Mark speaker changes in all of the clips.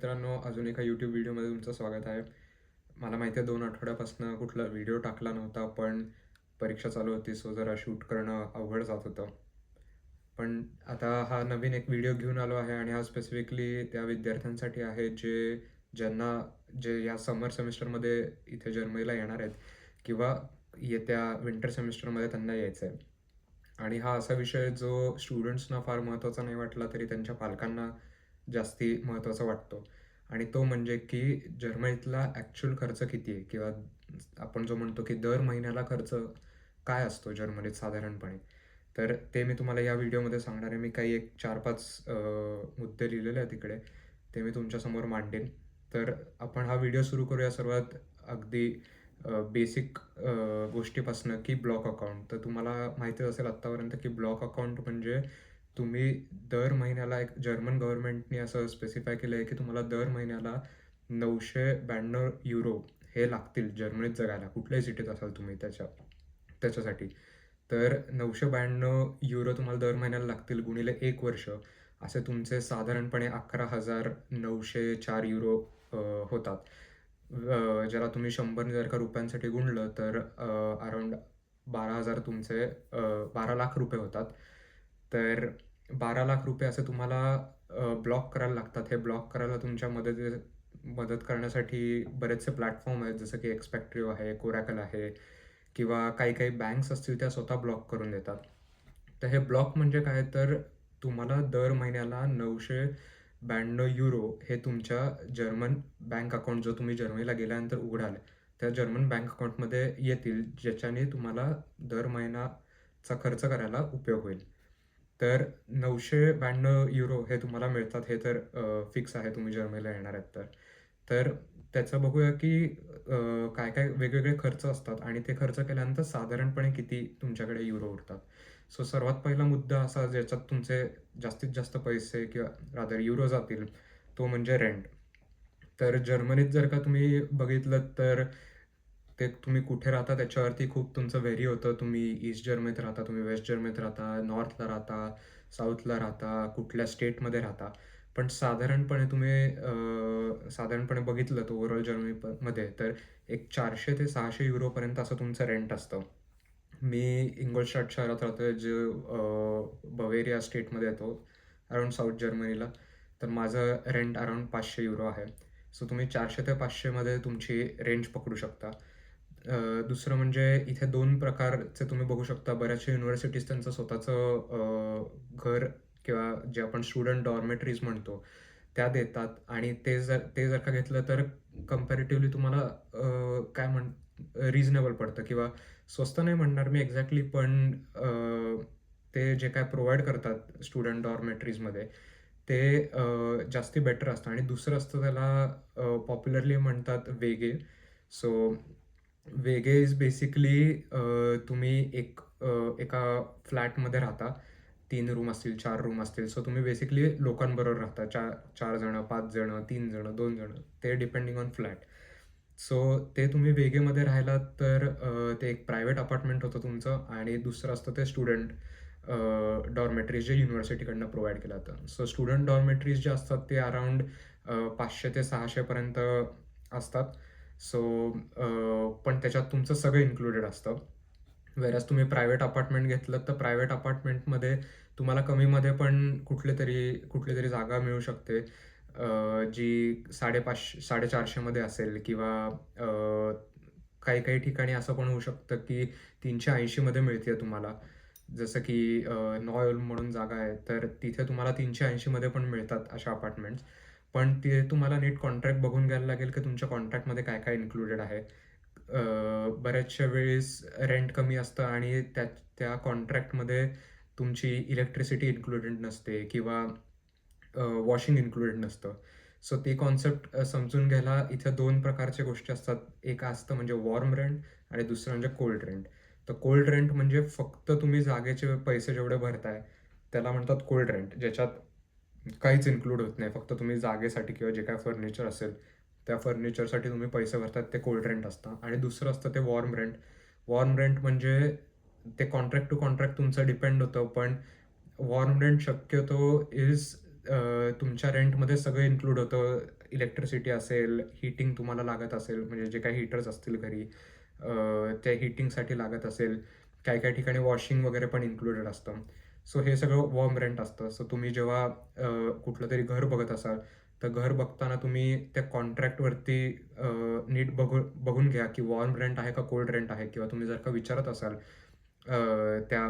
Speaker 1: मित्रांनो अजून एका यूट्यूब व्हिडिओमध्ये तुमचं स्वागत आहे. मला माहिती आहे दोन आठवड्यापासून कुठला व्हिडिओ टाकला नव्हता पण परीक्षा चालू होती सो जरा शूट करणं अवघड जात होतं. पण आता हा नवीन एक व्हिडिओ घेऊन आलो आहे आणि हा स्पेसिफिकली त्या विद्यार्थ्यांसाठी आहे जे ज्यांना जे या समर सेमिस्टरमध्ये इथे जर्मनीला येणार आहेत किंवा येत्या विंटर सेमिस्टरमध्ये त्यांना यायचं आहे. आणि हा असा विषय जो स्टुडंट्सना फार महत्त्वाचा नाही वाटला तरी त्यांच्या पालकांना जास्ती महत्त्वाचा वाटतो. आणि तो म्हणजे की जर्मनीतला ॲक्च्युअल खर्च किती आहे? किंवा आपण जो म्हणतो की दर महिन्याला खर्च काय असतो जर्मनीत साधारणपणे? तर ते मी तुम्हाला या व्हिडिओमध्ये सांगणार आहे. मी काही एक चार पाच मुद्दे लिहिलेले आहेत तिकडे. ते मी तुमच्यासमोर मांडेन. तर आपण हा व्हिडिओ सुरू करूया सर्वात अगदी बेसिक गोष्टीपासनं की ब्लॉक अकाउंट तर तुम्हाला माहितीच असेल आत्तापर्यंत की ब्लॉक अकाउंट म्हणजे तुम्ही दर महिन्याला एक जर्मन गव्हर्नमेंटने असं स्पेसिफाय केलं आहे की तुम्हाला दर महिन्याला नऊशे ब्याण्णव युरो हे लागतील जर्मनीत जगायला. कुठल्याही सिटीत असाल तुम्ही त्याच्या त्याच्यासाठी. तर नऊशे ब्याण्णव युरो तुम्हाला दर महिन्याला लागतील गुणिले एक वर्ष. असे तुमचे साधारणपणे अकरा हजार नऊशे चार युरो होतात. ज्याला तुम्ही शंभर जर का रुपयांसाठी गुणलं तर अराउंड बारा हजार तुमचे बारा लाख रुपये होतात. तर बारा लाख रुपये असं तुम्हाला ब्लॉक करायला लागतात. हे ब्लॉक करायला तुमच्या मदत मदत करण्यासाठी बरेचसे प्लॅटफॉर्म आहेत. जसं की एक्सपेक्ट्रिओ आहे कोरॅकल आहे किंवा काही काही बँक्स असतील त्या स्वतः ब्लॉक करून देतात. तर हे ब्लॉक म्हणजे काय? तर तुम्हाला दर महिन्याला नऊशे ब्याण्णव युरो हे तुमच्या जर्मन बँक अकाउंट जो तुम्ही जर्मनीला गेल्यानंतर उघडाल त्या जर्मन बँक अकाउंटमध्ये येतील ज्याच्याने तुम्हाला दर महिनाचा खर्च करायला उपयोग होईल. तर नऊशे ब्याण्णव युरो हे तुम्हाला मिळतात. हे तर फिक्स आहे. तुम्ही जर्मनीला येणार आहेत तर. तर त्याचं बघूया की काय काय वेगवेगळे खर्च असतात आणि ते खर्च केल्यानंतर साधारणपणे किती तुमच्याकडे युरो उरतात. सो सर्वात पहिला मुद्दा असा ज्याच्यात तुमचे जास्तीत जास्त पैसे किंवा रादर युरो जातील तो म्हणजे रेंट तर जर्मनीत जर का तुम्ही बघितलं तर ते तुम्ही कुठे राहता त्याच्यावरती खूप तुमचं व्हेरी होतं. तुम्ही ईस्ट जर्मनीत राहता तुम्ही वेस्ट जर्मनीत राहता नॉर्थला राहता साऊथला राहता कुठल्या स्टेटमध्ये राहता. पण साधारणपणे तुम्ही साधारणपणे बघितलं तर ओव्हरऑल जर्मनीमध्ये तर एक चारशे ते सहाशे युरोपर्यंत असं तुमचं रेंट असतं. मी इंगोलशाट शहरात राहतो जे बवेरिया स्टेटमध्ये येतो अराउंड साऊथ जर्मनीला तर माझं रेंट अराउंड पाचशे युरो आहे. सो तुम्ही चारशे ते पाचशेमध्ये तुमची रेंज पकडू शकता. दुसरं म्हणजे इथे दोन प्रकारचे तुम्ही बघू शकता. बऱ्याचशा युनिव्हर्सिटीज त्यांचं स्वतःचं घर किंवा जे आपण स्टुडंट डॉर्मेटरीज म्हणतो त्या देतात. आणि ते जर ते जर का घेतलं तर कम्पॅरेटिव्हली तुम्हाला काय म्हण रिजनेबल पडतं. किंवा स्वस्त नाही म्हणणार मी एक्झॅक्टली पण ते जे काय प्रोव्हाइड करतात स्टुडंट डॉर्मेटरीजमध्ये ते जास्ती बेटर असतं. आणि दुसरं असतं त्याला पॉप्युलरली म्हणतात वेगे. सो वेगे इज बेसिकली तुम्ही एक एका फ्लॅटमध्ये राहता. तीन रूम असतील चार रूम असतील. सो तुम्ही बेसिकली लोकांबरोबर राहता. चार चार जणं पाच जणं तीन जणं दोन जणं. ते डिपेंडिंग ऑन फ्लॅट सो ते तुम्ही वेगेमध्ये राहिलात तर ते एक प्रायव्हेट अपार्टमेंट होतं तुमचं आणि दुसरं असतं ते स्टुडंट डॉर्मेटरीज जे युनिव्हर्सिटीकडनं प्रोव्हाइड केलं जातं. सो स्टुडंट डॉर्मेटरीज जे असतात ते अराउंड पाचशे ते सहाशेपर्यंत असतात. सो पण त्याच्यात तुमचं सगळं इन्क्लुडेड असतं. वेरॅज तुम्ही प्रायव्हेट अपार्टमेंट घेतलं तर प्रायव्हेट अपार्टमेंटमध्ये तुम्हाला कमीमध्ये पण कुठले तरी कुठली तरी जागा मिळू शकते. जी साडेपाचशे साडेचारशेमध्ये असेल किंवा काही काही ठिकाणी असं पण होऊ शकतं की तीनशे ऐंशीमध्ये मिळते तुम्हाला. जसं की नॉयल म्हणून जागा आहे तर तिथे तुम्हाला तीनशे ऐंशीमध्ये पण मिळतात अशा अपार्टमेंट्स पण ते तुम्हाला नीट कॉन्ट्रॅक्ट बघून घ्यायला लागेल की तुमच्या कॉन्ट्रॅक्टमध्ये काय काय इन्क्लुडेड आहे. बऱ्याचशा वेळेस रेंट कमी असतं आणि त्या त्या कॉन्ट्रॅक्टमध्ये तुमची इलेक्ट्रिसिटी इन्क्लुडेड नसते किंवा वॉशिंग इन्क्लुडेड नसतं. सो ते कॉन्सेप्ट समजून घ्यायला इथं दोन प्रकारच्या गोष्टी असतात. एक असतं म्हणजे वॉर्म रेंट आणि दुसरं म्हणजे कोल्ड रेंट तर कोल्ड रेंट म्हणजे फक्त तुम्ही जागेचे पैसे जेवढे भरताय त्याला म्हणतात कोल्ड रेंट ज्याच्यात काहीच इन्क्लूड होत नाही. फक्त तुम्ही जागेसाठी किंवा जे काय फर्निचर असेल त्या फर्निचरसाठी तुम्ही पैसे भरतात ते कोल्ड रेंट असतं. आणि दुसरं असतं ते वॉर्म रेंट वॉर्म रेंट म्हणजे ते कॉन्ट्रॅक्ट टू कॉन्ट्रॅक्ट तुमचं डिपेंड होतं पण वॉर्म रेंट शक्यतो इज तुमच्या रेंटमध्ये सगळं इन्क्लूड होतं. इलेक्ट्रिसिटी असेल हीटिंग तुम्हाला लागत असेल म्हणजे जे काही हीटर्स असतील घरी त्या हीटिंगसाठी लागत असेल. काही काही ठिकाणी वॉशिंग वगैरे पण इन्क्लुडेड असतं. सो हे सगळं वॉर्म रेंट असतं. सो तुम्ही जेव्हा कुठलं तरी घर बघत असाल तर घर बघताना तुम्ही त्या कॉन्ट्रॅक्टवरती नीट बघू बघून घ्या की वॉर्म रेंट आहे का कोल्ड रेंट आहे. किंवा तुम्ही जर का विचारत असाल त्या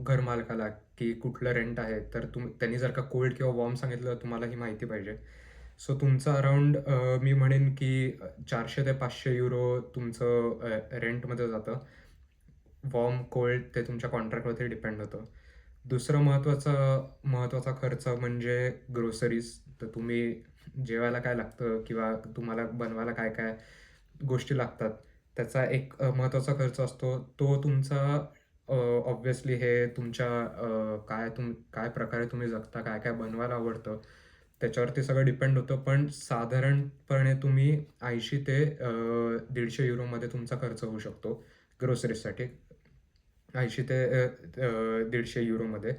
Speaker 1: घर मालकाला की कुठलं रेंट आहे तर तुम त्यांनी जर का कोल्ड किंवा वॉर्म सांगितलं तर तुम्हाला ही माहिती पाहिजे. सो तुमचं अराउंड मी म्हणेन की चारशे ते पाचशे युरो तुमचं रेंटमध्ये जातं. वॉर्म कोल्ड ते तुमच्या कॉन्ट्रॅक्टवरती डिपेंड होतं. दुसरं महत्त्वाचं महत्त्वाचा खर्च म्हणजे ग्रोसरीज. तर तुम्ही जेवायला काय लागतं किंवा तुम्हाला बनवायला काय काय गोष्टी लागतात त्याचा एक महत्त्वाचा खर्च असतो. तो तुमचा ऑब्व्हियसली हे तुमच्या काय तुम काय प्रकारे तुम्ही जगता काय काय बनवायला आवडतं त्याच्यावरती सगळं डिपेंड होतं. पण साधारणपणे तुम्ही ऐंशी ते दीडशे युरोमध्ये तुमचा खर्च होऊ शकतो ग्रोसरीजसाठी. ऐंशी ते दीडशे युरोमध्ये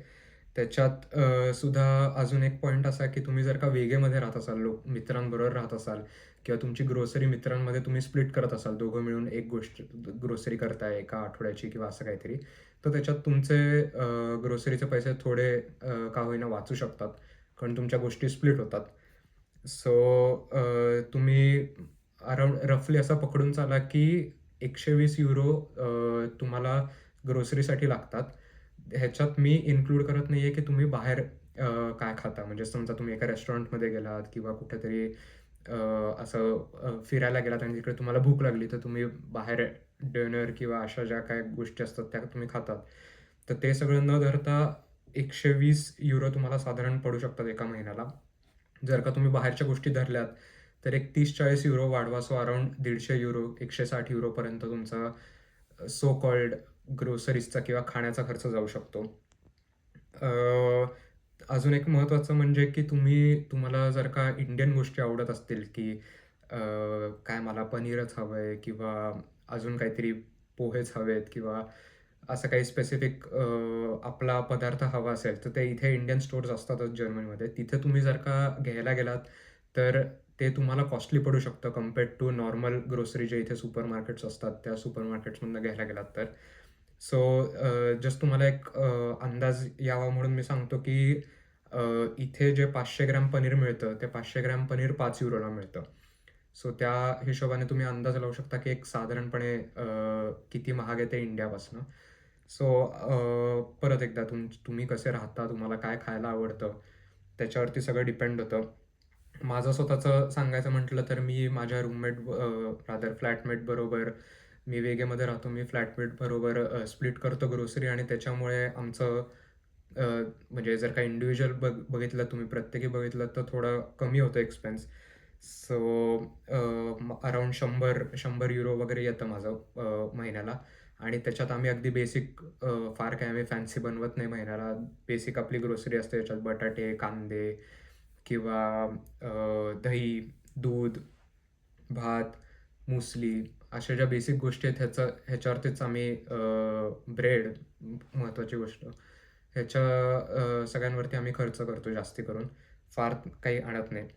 Speaker 1: त्याच्यात सुद्धा अजून एक पॉईंट असा की तुम्ही जर का वेगेमध्ये राहत असाल लोक मित्रांबरोबर राहत असाल किंवा तुमची ग्रोसरी मित्रांमध्ये तुम्ही स्प्लिट करत असाल दोघं मिळून एक गोष्ट ग्रोसरी करताय एका आठवड्याची किंवा असं काहीतरी तर त्याच्यात तुमचे ग्रोसरीचे पैसे थोडे का होईना वाचू शकतात. कारण तुमच्या गोष्टी स्प्लिट होतात. सो तुम्ही अराउंड रफली असं पकडून चाला की एकशे वीस युरो तुम्हाला ग्रोसरीसाठी लागतात. ह्याच्यात मी इन्क्लूड करत नाही आहे की तुम्ही बाहेर काय खाता. म्हणजे समजा तुम्ही एका रेस्टॉरंटमध्ये गेलात किंवा कुठेतरी असं फिरायला गेलात आणि तिकडे तुम्हाला भूक लागली तर तुम्ही बाहेर डिनर किंवा अशा ज्या काय गोष्टी असतात त्या तुम्ही खातात. तर ते सगळं न धरता एकशे वीस युरो तुम्हाला साधारण पडू शकतात एका महिन्याला. जर का तुम्ही बाहेरच्या गोष्टी धरल्यात तर एक तीस चाळीस युरो वाढवा. सो अराउंड दीडशे युरो एकशे साठ युरोपर्यंत तुमचा सो कॉल्ड ग्रोसरीजचा किंवा खाण्याचा खर्च जाऊ शकतो. अजून एक महत्त्वाचं म्हणजे की तुम्ही तुम्हाला जर का इंडियन गोष्टी आवडत असतील की काय मला पनीरच हवं आहे किंवा अजून काहीतरी पोहेच हवेत किंवा असं काही स्पेसिफिक आपला पदार्थ हवा असेल तर ते इथे इंडियन स्टोर्स असतातच जर्मनीमध्ये तिथे तुम्ही जर का घ्यायला गेलात तर ते तुम्हाला कॉस्टली पडू शकतं कम्पेअर्ड टू नॉर्मल ग्रोसरी जे इथे सुपर मार्केट्स असतात त्या सुपर मार्केट्समधनं घ्यायला गेलात तर. सो जस्ट uh, तुम्हाला एक uh, अंदाज यावा म्हणून मी सांगतो की uh, इथे जे पाचशे ग्रॅम पनीर मिळतं ते पाचशे ग्रॅम पनीर पाच युरोला मिळतं. सो त्या हिशोबाने तुम्ही अंदाज लावू शकता की एक साधारणपणे किती महाग आहे ते इंडियापासनं. सो परत एकदा तुम तुम्ही कसे राहता तुम्हाला काय खायला आवडतं त्याच्यावरती सगळं डिपेंड होतं. माझं स्वतःचं सांगायचं म्हटलं तर मी माझ्या रूममेट रादर फ्लॅटमेट बरोबर मी वेगेमध्ये राहतो मी फ्लॅटमेट बरोबर स्प्लिट करतो ग्रोसरी आणि त्याच्यामुळे आमचं म्हणजे जर का इंडिव्हिज्युअल बघ बघितलं तुम्ही प्रत्येकी बघितलं तर थोडं कमी होतं एक्सपेन्स सो अराऊंड शंभर शंभर युरो वगैरे येतं माझं महिन्याला. आणि त्याच्यात आम्ही अगदी बेसिक फार काय आम्ही फॅन्सी बनवत नाही महिन्याला. बेसिक आपली ग्रोसरी असते त्याच्यात बटाटे कांदे किंवा दही दूध भात मुसली अशा ज्या बेसिक गोष्टी आहेत ह्याचं ह्याच्यावरतीच आम्ही ब्रेड महत्त्वाची गोष्ट. ह्याच्या सगळ्यांवरती आम्ही खर्च करतो जास्ती करून. फार काही आणत नाही.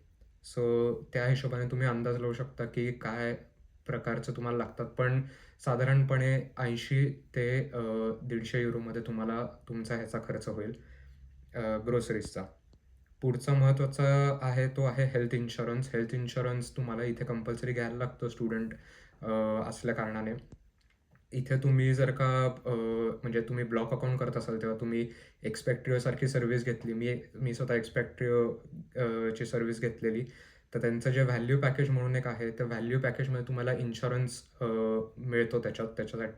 Speaker 1: सो त्या हिशोबाने तुम्ही अंदाज लावू शकता की काय प्रकारचं तुम्हाला लागतात. पण साधारणपणे ऐंशी ते दीडशे युरोमध्ये तुम्हाला तुमचा ह्याचा खर्च होईल ग्रोसरीजचा पुढचा महत्त्वाचा आहे तो आहे हेल्थ इन्शुरन्स हेल्थ इन्शुरन्स तुम्हाला इथे कंपल्सरी घ्यायला लागतो स्टुडंट असल्या कारणाने. इथे तुम्ही जर का म्हणजे तुम्ही ब्लॉक अकाउंट करत असाल तेव्हा तुम्ही एक्सपेक्ट्रिओसारखी सर्व्हिस घेतली. मी मी स्वतः एक्सपेक्ट्रिओ ची सर्व्हिस घेतलेली. तर त्यांचं जे व्हॅल्यू पॅकेज म्हणून एक आहे त्या व्हॅल्यू पॅकेजमध्ये तुम्हाला इन्शुरन्स मिळतो त्याच्यात त्याच्यासाठी.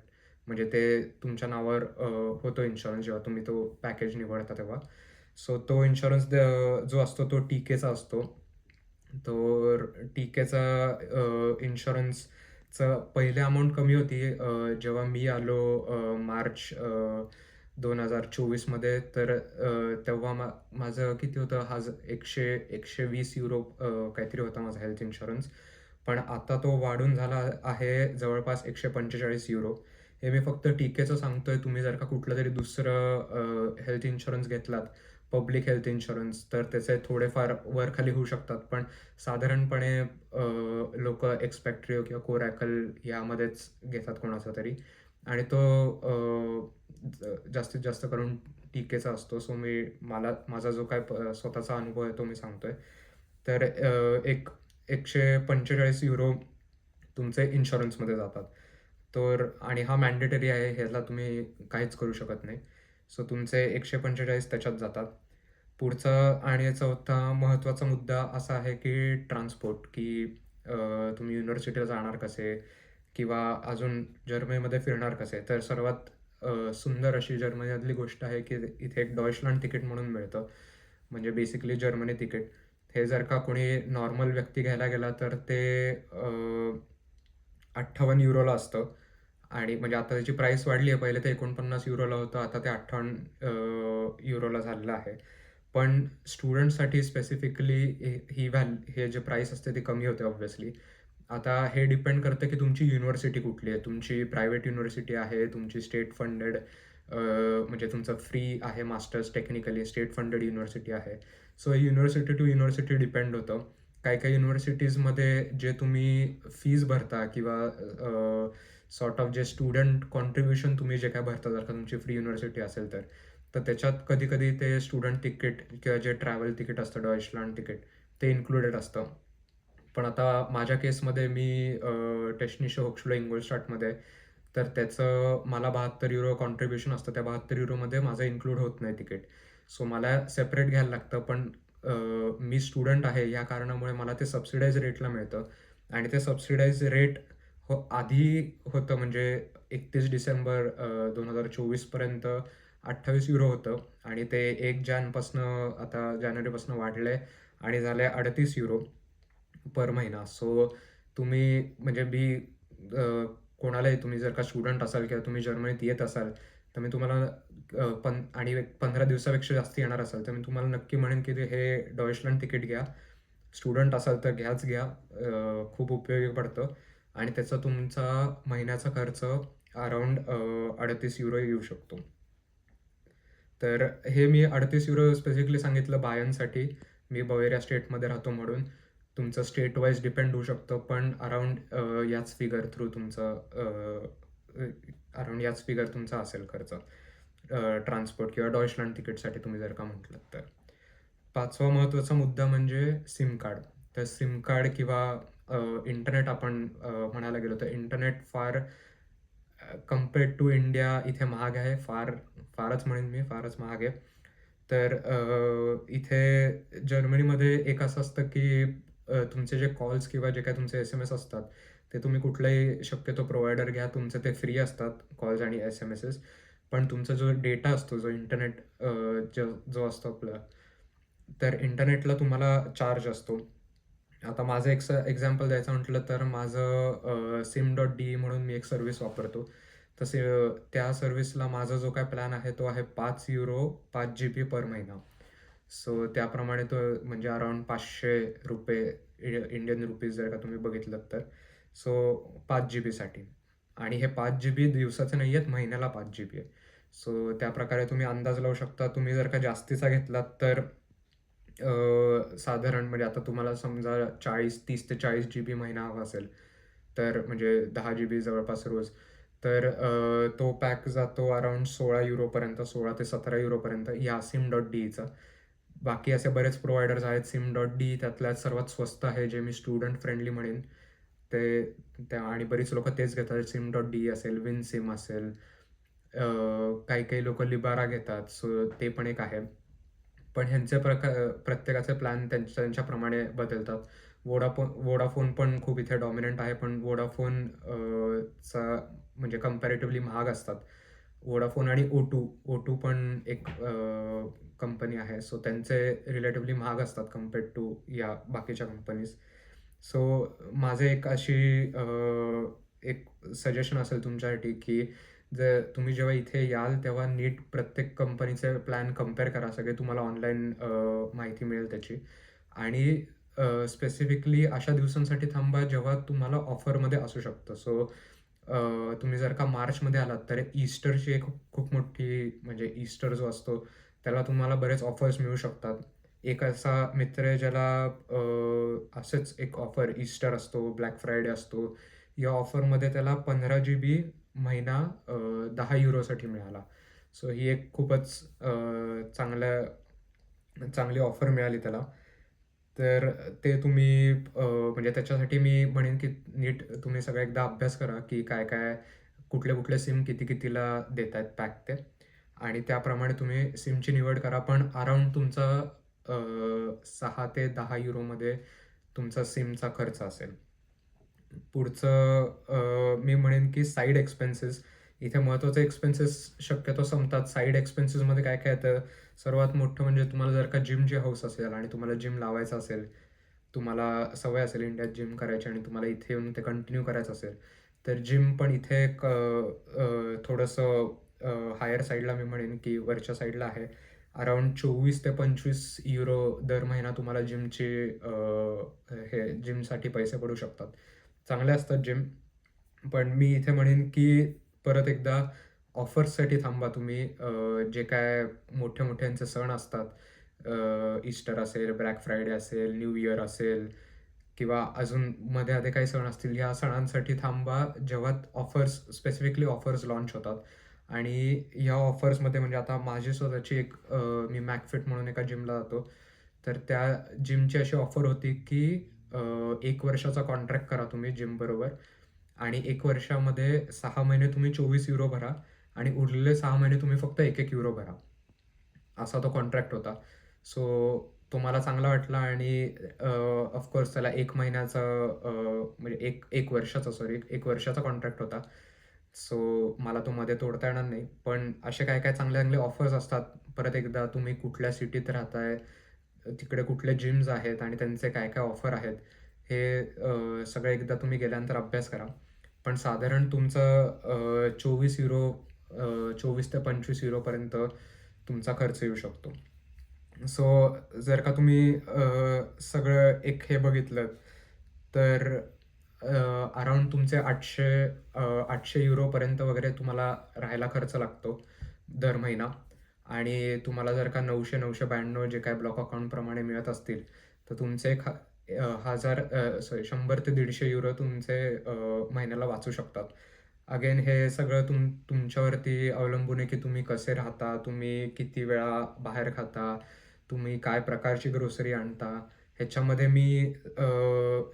Speaker 1: म्हणजे ते तुमच्या नावावर होतो इन्शुरन्स जेव्हा तुम्ही तो पॅकेज निवडता तेव्हा. सो तो इन्शुरन्स जो असतो तो टी केचा असतो. तर टी केचा इन्शुरन्स चं पहिले अमाऊंट कमी होती जेव्हा मी आलो मार्च दोन हजार चोवीसमध्ये तर तेव्हा मा माझं किती होतं हा एकशे एकशे वीस युरो काहीतरी होता माझा हेल्थ इन्शुरन्स पण आता तो वाढून झाला आहे जवळपास एकशे पंचेचाळीस युरो हे मी फक्त टीकेचं सांगतोय तुम्ही जर का कुठलं तरी दुसरं हेल्थ इन्शुरन्स घेतलात पब्लिक हेल्थ इन्शुरन्स तर त्याचे थोडेफार वर खाली होऊ शकतात. पण साधारणपणे लोक एक्सपेक्ट्रिओ किंवा कोरॅकल यामध्येच घेतात कोणाचा तरी. आणि तो जास्तीत जास्त करून टीकेचा असतो. सो मी मला माझा जो काय स्वतःचा अनुभव आहे तो मी सांगतोय. तर एक एकशे पंचेचाळीस युरो तुमचे इन्शुरन्समध्ये जातात. तर आणि हा मॅन्डेटरी आहे ह्याला तुम्ही काहीच करू शकत नाही. सो तुमचे एकशे पंचेचाळीस त्याच्यात जातात. पुढचा आणि चौथा महत्त्वाचा मुद्दा असा आहे की ट्रान्सपोर्ट की तुम्ही युनिव्हर्सिटीला जाणार कसे? किंवा अजून जर्मनीमध्ये फिरणार कसे? तर सर्वात सुंदर अशी जर्मनीमधली गोष्ट आहे की इथे एक डॉयशलँड तिकीट म्हणून मिळतं. म्हणजे बेसिकली जर्मनी तिकीट. हे जर का कोणी नॉर्मल व्यक्ती घ्यायला गेला तर ते अठ्ठावन्न युरोला असतं. आणि म्हणजे आता त्याची प्राईस वाढली आहे. पहिले ते एकोणपन्नास युरोला होतं आता ते अठ्ठावन्न युरोला झालेलं आहे. पण स्टुडंटसाठी स्पेसिफिकली ही व्हॅल हे जे प्राईस असते ती कमी होते ऑब्व्हियसली आता हे डिपेंड करतं की तुमची युनिव्हर्सिटी कुठली आहे. तुमची प्रायव्हेट युनिव्हर्सिटी आहे तुमची स्टेट फंडेड म्हणजे तुमचं फ्री आहे masters technically state funded university आहे. So university to university depend होतं. काही काही युनिव्हर्सिटीजमध्ये जे तुम्ही फीज भरता किंवा सॉर्ट ऑफ जे स्टुडंट कॉन्ट्रीब्युशन तुम्ही जे काय भरता जर का तुमची फ्री युनिव्हर्सिटी असेल तर तर त्याच्यात कधी कधी ते स्टुडंट तिकीट किंवा जे ट्रॅव्हल तिकीट असतं डॉयचलँड तिकीट ते इन्क्लुडेड असतं. पण आता माझ्या केसमध्ये मी टेक्निशो होक्सलो इंगोलस्टार्टमध्ये तर त्याचं मला बहात्तर युरो कॉन्ट्रीब्युशन असतं. त्या बहात्तर युरोमध्ये माझं इन्क्लूड होत नाही तिकीट सो मला सेपरेट घ्यायला लागतं. पण मी स्टुडंट आहे. या कारणामुळे मला ते सबसिडाईज रेटला मिळतं. आणि ते सबसिडाईज रेट हो आधी होतं म्हणजे एकतीस डिसेंबर दोन हजार चोवीसपर्यंत अठ्ठावीस युरो होतं आणि ते एक जॅनपासनं आता जानेवारीपासून वाढलं आहे आणि झालं आहे अडतीस युरो पर महिना. सो तुम्ही म्हणजे बी कोणालाही तुम्ही जर का स्टुडंट असाल किंवा तुम्ही जर्मनीत येत असाल तर मी तुम्हाला पण आणि पंधरा दिवसापेक्षा जास्त येणार असाल तर मी तुम्हाला नक्की म्हणेन की ते हे डॉयशलँड तिकीट घ्या. स्टुडंट असाल तर घ्याच घ्या. खूप उपयोगी पडतं. आणि त्याचा तुमचा महिन्याचा खर्च अराऊंड अडतीस युरो येऊ शकतो. तर हे मी अडतीस युरो स्पेसिफिकली सांगितलं बायांसाठी. मी बवेरिया स्टेटमध्ये राहतो म्हणून. तुमचं स्टेट वाईज डिपेंड होऊ शकतं पण अराऊंड याच फिगर थ्रू तुमचं अराऊंड याच फिगर तुमचा असेल खर्च. ट्रान्सपोर्ट किंवा डॉयचलँड तिकीटसाठी तुम्ही जर का म्हटलं तर. पाचवा महत्त्वाचा मुद्दा म्हणजे सिम कार्ड तर सिम कार्ड किंवा इंटरनेट आपण म्हणायला गेलो तर इंटरनेट फार कम्पेअर्ड टू इंडिया इथे महाग आहे. फार फारच म्हणेन मी फारच महाग आहे. तर इथे जर्मनीमध्ये एक असं असतं की तुमचे जे कॉल्स किंवा जे काय तुमचे एस एम एस असतात ते तुम्ही कुठलाही शक्यतो प्रोव्हायडर घ्या तुमचे ते फ्री असतात कॉल्स आणि एस एम एसेस पण तुमचा जो डेटा असतो जो इंटरनेट जो जो असतो आपला तर इंटरनेटला तुम्हाला चार्ज असतो. आता माझं एक एक्झाम्पल द्यायचं म्हटलं तर माझं सिम डॉट डी म्हणून मी एक सर्व्हिस वापरतो. तसे त्या सर्व्हिसला माझा जो काय प्लॅन आहे तो आहे पाच युरो पाच जी बी पर महिना. सो त्याप्रमाणे तो म्हणजे अराऊंड पाचशे रुपये इ- इंडियन रुपीज जर का तुम्ही बघितलं तर. सो पाच जी बीसाठी आणि हे पाच जी बी दिवसाचे नाही आहेत महिन्याला पाच जी बी आहे. सो त्या प्रकारे तुम्ही अंदाज लावू शकता. तुम्ही जर का जास्तीचा घेतलात तर साधारण म्हणजे आता तुम्हाला समजा चाळीस तीस ते चाळीस जी बी महिना हवा असेल तर म्हणजे दहा जी बी जवळपास रोज तर तो पॅक जातो अराऊंड सोळा युरोपर्यंत सोळा ते सतरा युरोपर्यंत या सिम डॉट डीचा बाकी असे बरेच प्रोव्हायडर्स आहेत सिम डॉट डी त्यातल्या सर्वात स्वस्त आहे जे मी स्टुडंट फ्रेंडली म्हणेन. ते त्या आणि बरीच लोक तेच घेतात सिम डॉट डी असेल विन सिम असेल काही काही लोक लिबारा घेतात सो ते पण एक आहे. पण ह्यांचे प्रकार प्रत्येकाचे प्लॅन त्यांच्या त्यांच्याप्रमाणे बदलतात. वोडाफोन वोडाफोन पण खूप इथे डॉमिनंट आहे पण वोडाफोन चा म्हणजे कम्पॅरेटिव्हली महाग असतात. वोडाफोन आणि ओ टू ओ टू पण एक कंपनी आहे. सो त्यांचे रिलेटिव्हली महाग असतात कम्पेअर्ड टू या बाकीच्या कंपनीज सो माझे एक अशी एक सजेशन असेल तुमच्यासाठी की जर तुम्ही जेव्हा इथे याल तेव्हा नीट प्रत्येक कंपनीचे प्लॅन कंपेअर करा. सगळे तुम्हाला ऑनलाईन माहिती मिळेल त्याची. आणि स्पेसिफिकली अशा दिवसांसाठी थांबा जेव्हा तुम्हाला ऑफरमध्ये असू शकतं. सो तुम्ही जर का मार्चमध्ये आलात तर ईस्टरची एक खूप मोठी म्हणजे ईस्टर जो असतो त्याला तुम्हाला बरेच ऑफर्स मिळू शकतात. एक असा मित्र आहे ज्याला असंच एक ऑफर ईस्टर असतो ब्लॅक फ्रायडे असतो. या ऑफरमध्ये त्याला पंधरा जी बी महिना दहा युरोसाठी मिळाला. सो ही एक खूपच चांगल्या चांगली ऑफर मिळाली त्याला. तर ते तुम्ही म्हणजे त्याच्यासाठी मी म्हणेन की नीट तुम्ही सगळं एकदा अभ्यास करा की काय काय कुठले कुठले सिम किती कितीला देत आहेत पॅक ते. आणि त्याप्रमाणे तुम्ही सिमची निवड करा. पण अराऊंड तुमचा सहा ते दहा युरोमध्ये तुमचा सिमचा खर्च असेल. पुढचं अ, की साईड एक्सपेन्सेस इथे महत्त्वाचे एक्सपेन्सेस शक्यतो संपतात. साईड एक्सपेन्सेसमध्ये काय काय येतं? सर्वात मोठं म्हणजे तुम्हाला जर का जिमची हौस असेल आणि तुम्हाला जिम लावायचं असेल तुम्हाला सवय असेल इंडियात जिम करायची आणि तुम्हाला इथे येऊन ते कंटिन्यू करायचं असेल तर जिम पण इथे एक थोडंसं हायर साईडला मी म्हणेन की वरच्या साईडला आहे. अराऊंड चोवीस ते पंचवीस युरो दर महिना तुम्हाला जिमचे हे जिमसाठी पैसे पडू शकतात. चांगले असतात जिम पण मी इथे म्हणेन की परत एकदा ऑफर्ससाठी थांबा तुम्ही. जे काय मोठ्या मोठ्यांचे सण असतात ईस्टर असेल ब्लॅक फ्रायडे असेल न्यू इयर असेल किंवा अजून मध्ये आधे काही सण असतील ह्या सणांसाठी थांबा जेव्हा ऑफर्स स्पेसिफिकली ऑफर्स लॉन्च होतात. आणि ह्या ऑफर्समध्ये म्हणजे आता माझी स्वतःची एक मी मॅकफिट म्हणून एका जिमला जातो. तर त्या जिमची अशी ऑफर होती की एक वर्षाचा कॉन्ट्रॅक्ट करा तुम्ही जिमबरोबर आणि एक वर्षामध्ये सहा महिने तुम्ही चोवीस युरो भरा आणि उरलेले सहा महिने तुम्ही फक्त एक एक युरो भरा. असा तो कॉन्ट्रॅक्ट होता. सो तो मला चांगला वाटला आणि ऑफकोर्स त्याला एक महिन्याचा म्हणजे एक एक वर्षाचा सॉरी एक वर्षाचा कॉन्ट्रॅक्ट होता. सो मला तो मध्ये तोडता येणार नाही. पण असे काय काय चांगले चांगले ऑफर्स असतात. परत एकदा तुम्ही कुठल्या सिटीत राहताय तिकडे कुठले जिम्स आहेत आणि त्यांचे काय काय ऑफर आहेत हे सगळे सगळं एकदा तुम्ही गेल्यानंतर अभ्यास करा. पण साधारण तुमचं चोवीस युरो चोवीस ते पंचवीस युरोपर्यंत तुमचा खर्च येऊ शकतो. सो जर का तुम्ही सगळं एक हे बघितलं तर अराऊंड तुमचे आठशे आठशे युरोपर्यंत वगैरे तुम्हाला राहायला खर्च लागतो दर महिना. आणि तुम्हाला जर का नऊशे नऊशे ब्याण्णव जे काय ब्लॉक अकाउंटप्रमाणे मिळत असतील तर तुमचे एक हजार सॉरी शंभर ते दीडशे युरो तुमचे महिन्याला वाचू शकतात. अगेन हे सगळं तुम तुमच्यावरती अवलंबून आहे की तुम्ही कसे राहता तुम्ही किती वेळा बाहेर खाता तुम्ही काय प्रकारची ग्रोसरी आणता. ह्याच्यामध्ये मी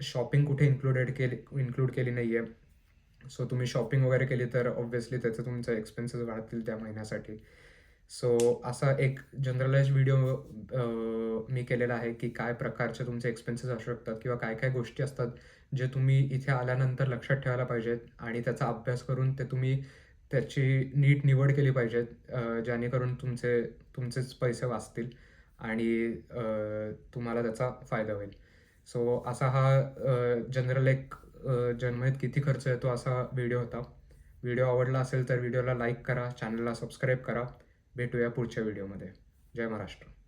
Speaker 1: शॉपिंग कुठे इन्क्लुडेड केली इन्क्लूड केली नाही आहे सो तुम्ही शॉपिंग वगैरे केली तर ऑब्व्हियसली त्याचे तुमचे एक्सपेन्सेस वाढतील त्या महिन्यासाठी. सो असा एक जनरलाइज व्हिडिओ मी केलेला आहे की काय प्रकारचे तुमचे एक्सपेन्सेस असू शकतात किंवा काय काय गोष्टी असतात जे तुम्ही इथे आल्यानंतर लक्षात ठेवायला पाहिजेत आणि त्याचा अभ्यास करून ते तुम्ही त्याची नीट निवड केली पाहिजेत जेणेकरून तुमचे तुमचेच पैसे वाचतील आणि तुम्हाला त्याचा फायदा होईल. सो असा हा जनरल एक जन्मयत किती खर्च येतो असा व्हिडिओ होता. व्हिडिओ आवडला असेल तर व्हिडिओला लाईक करा चॅनलला सबस्क्राईब करा. भेटूया पुढच्या व्हिडिओमध्ये. जय महाराष्ट्र.